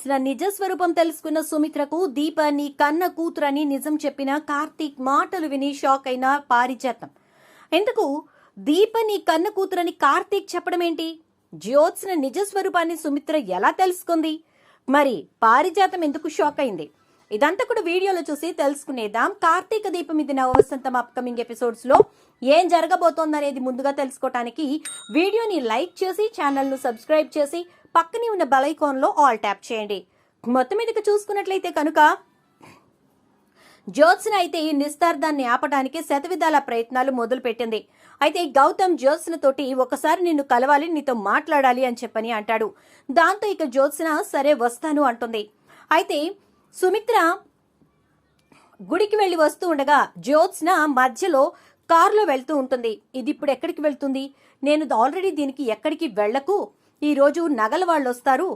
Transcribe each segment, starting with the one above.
జ్యోత్స్న నిజ స్వరూపం తెలుసుకున్న సుమిత్రకు దీపాన్ని కన్న కూతురని నిజం చెప్పిన కార్తీక్ మాటలు విని షాక్ అయిన పారిజాతం. ఎందుకు? దీప నీ కన్న కూతురని కార్తీక్ చెప్పడం ఏంటి? జ్యోత్స్న నిజ స్వరూపాన్ని సుమిత్ర ఎలా తెలుసుకుంది? మరి పారిజాతం ఎందుకు షాక్ అయింది? ఇదంతా కూడా వీడియోలో చూసి తెలుసుకునేద్దాం. కార్తీక దీపం ఇది నవ అప్కమింగ్ ఎపిసోడ్స్లో ఏం జరగబోతోందనేది ముందుగా తెలుసుకోవటానికి వీడియోని లైక్ చేసి ఛానల్ను సబ్స్క్రైబ్ చేసి పక్కనే ఉన్న బెల్లో ఆల్ ట్యాప్ చేయండి. మొత్తం మీదకి చూసుకున్నట్లయితే కనుక జ్యోత్స్న అయితే ఈ నిస్తార్థాన్ని ఆపడానికి శతవిధాల ప్రయత్నాలు మొదలుపెట్టింది. అయితే గౌతమ్ జ్యోత్స్న తోటి ఒకసారి నిన్ను కలవాలి నీతో మాట్లాడాలి అని చెప్పని అంటాడు. దాంతో ఇక జ్యోత్స్న సరే వస్తాను అంటుంది. అయితే సుమిత్ర గుడికి వెళ్ళి వస్తూ ఉండగా జ్యోత్స్న మధ్యలో కారులో వెళ్తూ ఉంటుంది. ఇది ఇప్పుడు ఎక్కడికి వెళ్తుంది? నేను ఆల్రెడీ దీనికి ఎక్కడికి వెళ్ళకు ఈ రోజు నగల వాళ్ళు వస్తారు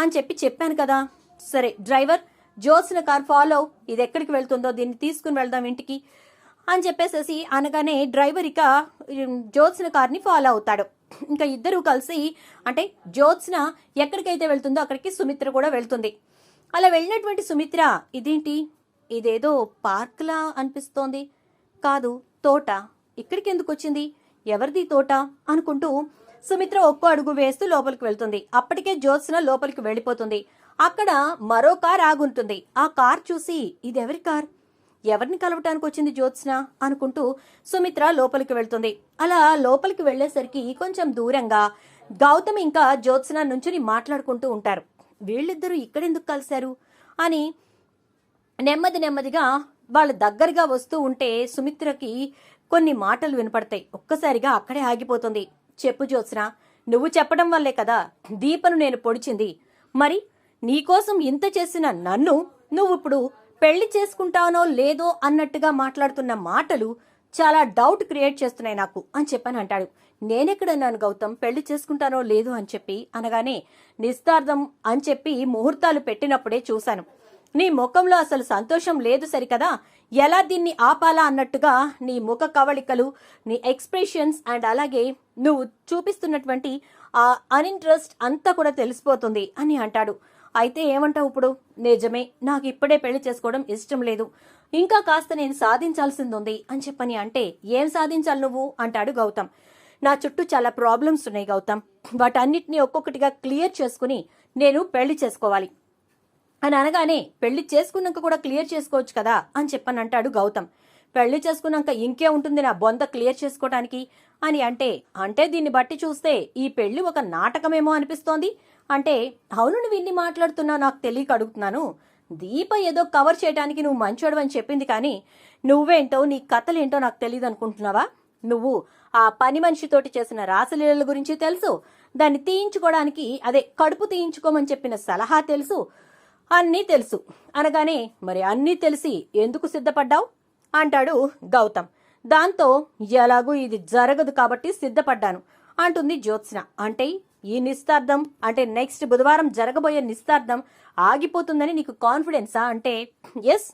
అని చెప్పి చెప్పాను కదా. సరే డ్రైవర్ జ్యోత్స్న కార్ ఫాలో ఇది ఎక్కడికి వెళ్తుందో దీన్ని తీసుకుని వెళ్దాం ఇంటికి అని చెప్పేసేసి అనగానే డ్రైవర్ ఇక జ్యోత్స్న కార్ని ఫాలో అవుతాడు. ఇంకా ఇద్దరు కలిసి అంటే జ్యోత్స్న ఎక్కడికైతే వెళ్తుందో అక్కడికి సుమిత్ర కూడా వెళ్తుంది. అలా వెళ్ళినటువంటి సుమిత్ర ఇదేంటి? ఇదేదో పార్క్లా అనిపిస్తోంది. కాదు తోట. ఇక్కడికి ఎందుకు వచ్చింది? ఎవరిది తోట? అనుకుంటూ సుమిత్ర ఒక్కో అడుగు వేస్తూ లోపలికి వెళ్తుంది. అప్పటికే జ్యోత్స్న లోపలికి వెళ్ళిపోతుంది. అక్కడ మరో కార్ ఆగుంటుంది. ఆ కార్ చూసి ఇది ఎవరి కార్? ఎవరిని కలవటానికి వచ్చింది జ్యోత్స్న? అనుకుంటూ సుమిత్ర లోపలికి వెళ్తుంది. అలా లోపలికి వెళ్ళేసరికి కొంచెం దూరంగా గౌతమ్ ఇంకా జ్యోత్స్న నుంచుని మాట్లాడుకుంటూ ఉంటారు. వీళ్ళిద్దరూ ఇక్కడెందుకు కలిశారు? అని నెమ్మది నెమ్మదిగా వాళ్ళ దగ్గరగా వస్తూ ఉంటే సుమిత్రకి కొన్ని మాటలు వినపడతాయి. ఒక్కసారిగా అక్కడే ఆగిపోతుంది. చెప్పు జ్యోత్స్న నువ్వు చెప్పడం వల్లే కదా దీపను నేను పొడిచింది. మరి నీకోసం ఇంత చేసిన నన్ను నువ్వు ఇప్పుడు పెళ్ళి చేసుకుంటానో లేదో అన్నట్టుగా మాట్లాడుతున్న మాటలు చాలా డౌట్ క్రియేట్ చేస్తున్నాయి నాకు అని చెప్పని అంటాడు. నేనెక్కడన్నాను గౌతమ్? పెళ్ళి చేసుకుంటానో లేదో అని చెప్పి అనగానే నిస్తార్థం అని చెప్పి ముహూర్తాలు పెట్టినప్పుడే చూశాను. నీ ముఖంలో అసలు సంతోషం లేదు సరికదా? ఎలా దీన్ని ఆపాలా అన్నట్టుగా నీ ముఖ కవళికలు నీ ఎక్స్ప్రెషన్స్ అండ్ అలాగే నువ్వు చూపిస్తున్నటువంటి ఆ అన్ఇంట్రెస్ట్ అంతా కూడా తెలిసిపోతుంది అని అంటాడు. అయితే ఏమంటావు ఇప్పుడు? నిజమే నాకు ఇప్పుడే పెళ్ళి చేసుకోవడం ఇష్టం లేదు. ఇంకా కాస్త నేను సాధించాల్సింది ఉంది అని చెప్పని అంటే ఏం సాధించాలి నువ్వు? అంటాడు గౌతమ్. నా చుట్టూ చాలా ప్రాబ్లమ్స్ ఉన్నాయి గౌతమ్. వాటన్నిటిని ఒక్కొక్కటిగా క్లియర్ చేసుకుని నేను పెళ్ళి చేసుకోవాలి. అని అనగానే పెళ్ళి చేసుకున్నాక కూడా క్లియర్ చేసుకోవచ్చు కదా అని చెప్పని అంటాడు గౌతమ్. పెళ్ళి చేసుకున్నాక ఇంకే ఉంటుంది నా బొంద క్లియర్ చేసుకోవడానికి అని అంటే అంటే దీన్ని బట్టి చూస్తే ఈ పెళ్ళి ఒక నాటకమేమో అనిపిస్తోంది. అంటే అవును నువ్వు ఇన్ని మాట్లాడుతున్నా నాకు తెలియక అడుగుతున్నాను. దీప ఏదో కవర్ చేయడానికి నువ్వు మంచోడు అని చెప్పింది కానీ నువ్వేంటో నీ కథలేంటో నాకు తెలియదు అనుకుంటున్నావా? నువ్వు ఆ పని మనిషితోటి చేసిన రాసలీలల గురించి తెలుసు. దాన్ని తీయించుకోవడానికి అదే కడుపు తీయించుకోమని చెప్పిన సలహా తెలుసు. అన్నీ తెలుసు. అనగానే మరి అన్నీ తెలిసి ఎందుకు సిద్ధపడ్డావు? అంటాడు గౌతమ్. దాంతో ఎలాగూ ఇది జరగదు కాబట్టి సిద్ధపడ్డాను అంటుంది జ్యోత్స్న. అంటే ఈ నిస్తార్థం అంటే నెక్స్ట్ బుధవారం జరగబోయే నిస్తార్థం ఆగిపోతుందని నీకు కాన్ఫిడెన్సా? అంటే ఎస్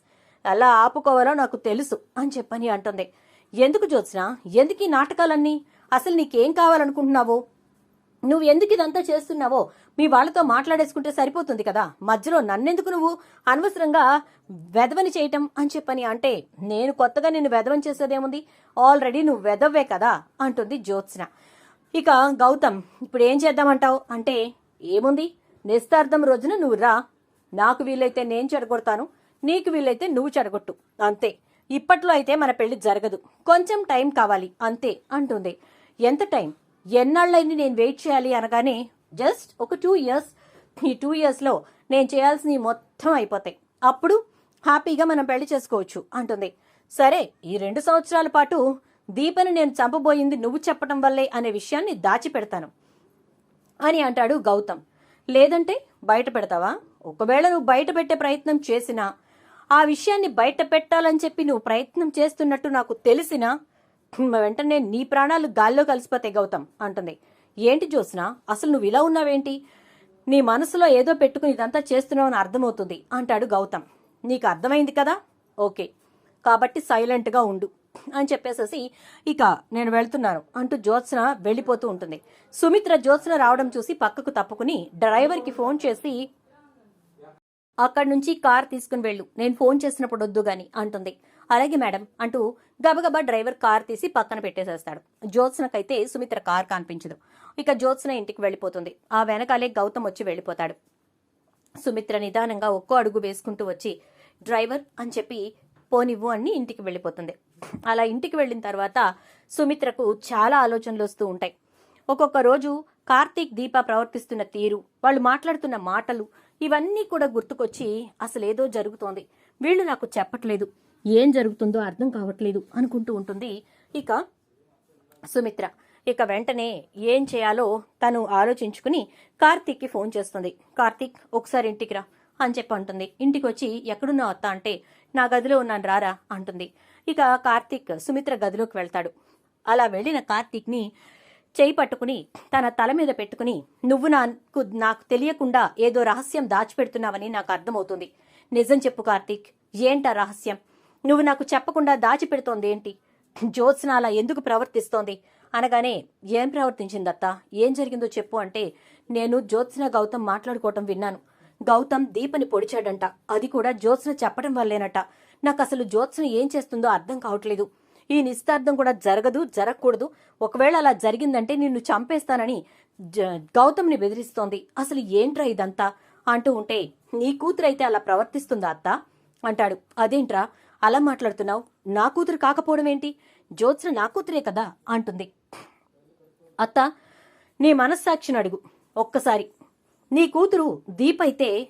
ఎలా ఆపుకోవాలో నాకు తెలుసు అని చెప్పని అంటుంది. ఎందుకు జ్యోత్స్న? ఎందుకు ఈ నాటకాలన్నీ? అసలు నీకేం కావాలనుకుంటున్నావో? నువ్వు ఎందుకు ఇదంతా చేస్తున్నావో? మీ వాళ్ళతో మాట్లాడేసుకుంటే సరిపోతుంది కదా? మధ్యలో నన్నెందుకు నువ్వు? అనవసరంగా వెధవని చేయటం అని చెప్పని. అంటే నేను కొత్తగా నిన్ను వెధవని చేసేదేముంది? ఆల్రెడీ నువ్వు వెధవే కదా? అంటుంది జ్యోత్స్న. ఇక గౌతమ్ ఇప్పుడు ఏం చేద్దామంటావు? అంటే ఏముంది? నిస్తార్థం రోజున నువ్వు రా. నాకు వీలైతే నేను చెడగొడతాను. నీకు వీలైతే నువ్వు చెడగొట్టు. అంతే. ఇప్పట్లో అయితే మన పెళ్ళి జరగదు. కొంచెం టైం కావాలి. అంతే అంటుంది. ఎంత టైం? ఎన్నాళ్ళైంది నేను వెయిట్ చేయాలి అనగానే జస్ట్ ఒక టూ ఇయర్స్ ఈ టూ ఇయర్స్లో నేను చేయాల్సినవి మొత్తం అయిపోతాయి. అప్పుడు హ్యాపీగా మనం పెళ్ళి చేసుకోవచ్చు అంటుంది. సరే ఈ రెండు సంవత్సరాల పాటు దీపని నేను చంపబోయింది నువ్వు చెప్పడం వల్లే అనే విషయాన్ని దాచిపెడతాను అని అంటాడు గౌతమ్. లేదంటే బయట పెడతావా? ఒకవేళ నువ్వు బయట పెట్టే ప్రయత్నం చేసినా ఆ విషయాన్ని బయట పెట్టాలని చెప్పి నువ్వు ప్రయత్నం చేస్తున్నట్టు నాకు తెలిసినా వెంటనే నీ ప్రాణాలు గాల్లో కలిసిపోతాయి గౌతమ్ అంటుంది. ఏంటి జ్యోత్స్న? అసలు నువ్వు ఇలా ఉన్నావేంటి? నీ మనసులో ఏదో పెట్టుకుని ఇదంతా చేస్తున్నావు అని అర్థమవుతుంది అంటాడు గౌతమ్. నీకు అర్థమైంది కదా? ఓకే. కాబట్టి సైలెంట్గా ఉండు అని చెప్పేసేసి ఇక నేను వెళ్తున్నాను అంటూ జ్యోత్స్న వెళ్ళిపోతూ ఉంటుంది. సుమిత్ర జ్యోత్స్న రావడం చూసి పక్కకు తప్పుకుని డ్రైవర్కి ఫోన్ చేసి అక్కడి నుంచి కార్ తీసుకుని వెళ్ళు నేను ఫోన్ చేసినప్పుడు వద్దు గాని అంటుంది. అలాగే మేడం అంటూ గబగబా డ్రైవర్ కార్ తీసి పక్కన పెట్టేసేస్తాడు. జ్యోత్స్నకైతే సుమిత్ర కార్ కనిపించదు. ఇక జ్యోత్స్న ఇంటికి వెళ్ళిపోతుంది. ఆ వెనకాలే గౌతమ్ వచ్చి వెళ్ళిపోతాడు. సుమిత్ర నిదానంగా ఒక్కో అడుగు వేసుకుంటూ వచ్చి డ్రైవర్ అని చెప్పి పోనివ్వు అని ఇంటికి వెళ్ళిపోతుంది. అలా ఇంటికి వెళ్ళిన తర్వాత సుమిత్రకు చాలా ఆలోచనలు వస్తూ ఉంటాయి. ఒక్కొక్క రోజు కార్తీక్ దీప ప్రవర్తిస్తున్న తీరు వాళ్ళు మాట్లాడుతున్న మాటలు ఇవన్నీ కూడా గుర్తుకొచ్చి అసలేదో జరుగుతోంది. వీళ్ళు నాకు చెప్పట్లేదు. ఏం జరుగుతుందో అర్థం కావట్లేదు అనుకుంటూ ఉంటుంది. ఇక సుమిత్ర. ఇక వెంటనే ఏం చేయాలో తను ఆలోచించుకుని కార్తీక్కి ఫోన్ చేస్తుంది. కార్తీక్ ఒకసారి ఇంటికి రా అని చెప్పి అంటుంది. ఇంటికి వచ్చి ఎక్కడున్నావు అత్త? అంటే నా గదిలో ఉన్నాను రారా అంటుంది. ఇక కార్తీక్ సుమిత్ర గదిలోకి వెళ్తాడు. అలా వెళ్ళిన కార్తీక్ని చేయి పట్టుకుని తన తల మీద పెట్టుకుని నువ్వు నాకు నాకు తెలియకుండా ఏదో రహస్యం దాచిపెడుతున్నావని నాకు అర్థమవుతుంది. నిజం చెప్పు కార్తీక్ ఏంటా రహస్యం? నువ్వు నాకు చెప్పకుండా దాచిపెడుతోంది ఏంటి జ్యోత్స్న అలా ఎందుకు ప్రవర్తిస్తోంది? అనగానే ఏం ప్రవర్తించిందత్త? ఏం జరిగిందో చెప్పు అంటే నేను జ్యోత్స్న గౌతమ్ మాట్లాడుకోవటం విన్నాను. గౌతమ్ దీపని పొడిచాడంట. అది కూడా జ్యోత్స్న చెప్పడం వల్లేనట. నాకు అసలు జ్యోత్స్న ఏం చేస్తుందో అర్థం కావట్లేదు. ఈ నిస్తార్థం కూడా జరగదు జరగకూడదు. ఒకవేళ అలా జరిగిందంటే నిన్ను చంపేస్తానని జ- గౌతమ్ని బెదిరిస్తోంది. అసలు ఏంట్రా ఇదంతా? అంటూ ఉంటే నీ కూతురైతే అలా ప్రవర్తిస్తుందా అత్త? అంటాడు. అదేంట్రా? అలా మాట్లాడుతున్నావు. నా కూతురు కాకపోవడం ఏంటి? జ్యోత్స్న నా కూతురే కదా అంటుంది. అత్త నీ మనస్సాక్షిని అడుగు. ఒక్కసారి. నీ కూతురు దీపైతే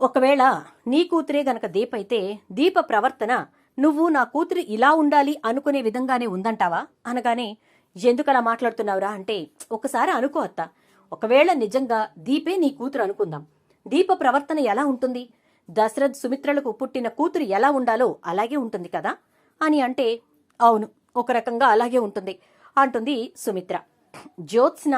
ఒకవేళ నీ కూతురే గనక దీప అయితే దీప ప్రవర్తన నువ్వు నా కూతురు ఇలా ఉండాలి అనుకునే విధంగానే ఉందంటావా? అనగానే ఎందుకలా మాట్లాడుతున్నావురా అంటే ఒకసారి అనుకో అత్త. ఒకవేళ నిజంగా దీపే నీ కూతురు అనుకుందాం. దీప ప్రవర్తన ఎలా ఉంటుంది? దశరథ్ సుమిత్రలకు పుట్టిన కూతురు ఎలా ఉండాలో అలాగే ఉంటుంది కదా? అని అంటే అవును ఒక రకంగా అలాగే ఉంటుంది అంటుంది సుమిత్ర. జ్యోత్స్న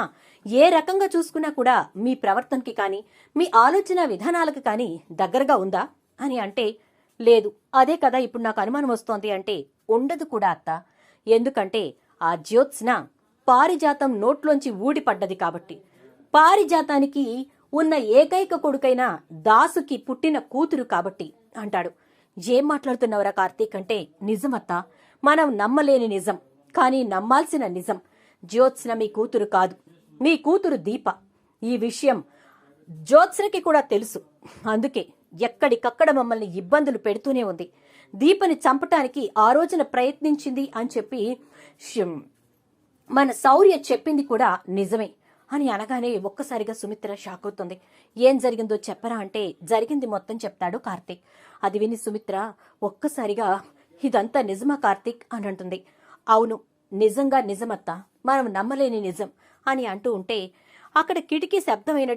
ఏ రకంగా చూసుకున్నా కూడా మీ ప్రవర్తనకి కానీ మీ ఆలోచన విధానాలకు కానీ దగ్గరగా ఉందా? అని అంటే లేదు అదే కదా ఇప్పుడు నాకు అనుమానం వస్తోంది అంటే ఉండదు కూడా అత్త. ఎందుకంటే ఆ జ్యోత్స్న పారిజాతం నోట్లోంచి ఊడిపడ్డది కాబట్టి. పారిజాతానికి ఉన్న ఏకైక కొడుకైన దాసుకి పుట్టిన కూతురు కాబట్టి అంటాడు. ఏం మాట్లాడుతున్నావురా కార్తీక్ అంటే నిజమత్తా మనం నమ్మలేని నిజం కానీ నమ్మాల్సిన నిజం. జ్యోత్స్న మీ కూతురు కాదు మీ కూతురు దీప. ఈ విషయం జ్యోత్స్నకి కూడా తెలుసు. అందుకే ఎక్కడికక్కడ మమ్మల్ని ఇబ్బందులు పెడుతూనే ఉంది. దీపని చంపటానికి ఆ రోజున ప్రయత్నించింది అని చెప్పి మన శౌర్య చెప్పింది కూడా నిజమే. అని అనగానే ఒక్కసారిగా సుమిత్ర షాక్ అవుతుంది. ఏం జరిగిందో చెప్పరా అంటే జరిగింది మొత్తం చెప్తాడు కార్తీక్. అది విని సుమిత్ర ఒక్కసారిగా ఇదంతా నిజమా కార్తీక్? అని అంటుంది. అవును నిజంగా నిజమత్తా. మనం నమ్మలేని నిజం అని అంటూ ఉంటే అక్కడ కిటికీ శబ్దమైన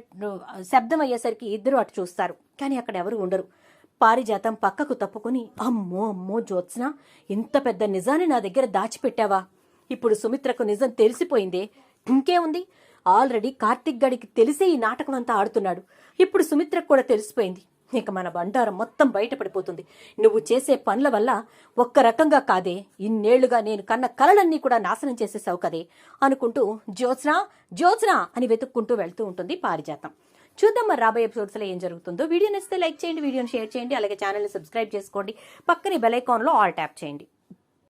శబ్దం అయ్యేసరికి ఇద్దరు అటు చూస్తారు. కానీ అక్కడ ఎవరు ఉండరు. పారిజాతం పక్కకు తప్పుకుని అమ్మో అమ్మో జ్యోత్స్న ఇంత పెద్ద నిజాన్ని నా దగ్గర దాచిపెట్టావా? ఇప్పుడు సుమిత్రకు నిజం తెలిసిపోయిందే. ఇంకేముంది? ఆల్రెడీ కార్తిక్ గడికి తెలిసే ఈ నాటకం అంతా ఆడుతున్నాడు. ఇప్పుడు సుమిత్రకు కూడా తెలిసిపోయింది. ఇక మన బండారం మొత్తం బయటపడిపోతుంది. నువ్వు చేసే పనుల వల్ల ఒక్క రకంగా కాదే. ఇన్నేళ్ళుగా నేను కన్న కలలన్నీ కూడా నాశనం చేసేసావు కదే అనుకుంటూ జ్యోత్స్నా జ్యోత్స్నా అని వెతుక్కుంటూ వెళ్తూ ఉంటుంది పారిజాతం. చూద్దాం మరి రాబోయే ఎపిసోడ్స్లో ఏం జరుగుతుందో. వీడియో నచ్చితే లైక్ చేయండి వీడియోని షేర్ చేయండి అలాగే ఛానల్ని సబ్స్క్రైబ్ చేసుకోండి. పక్కనే బెల్ ఆల్ ట్యాప్ చేయండి.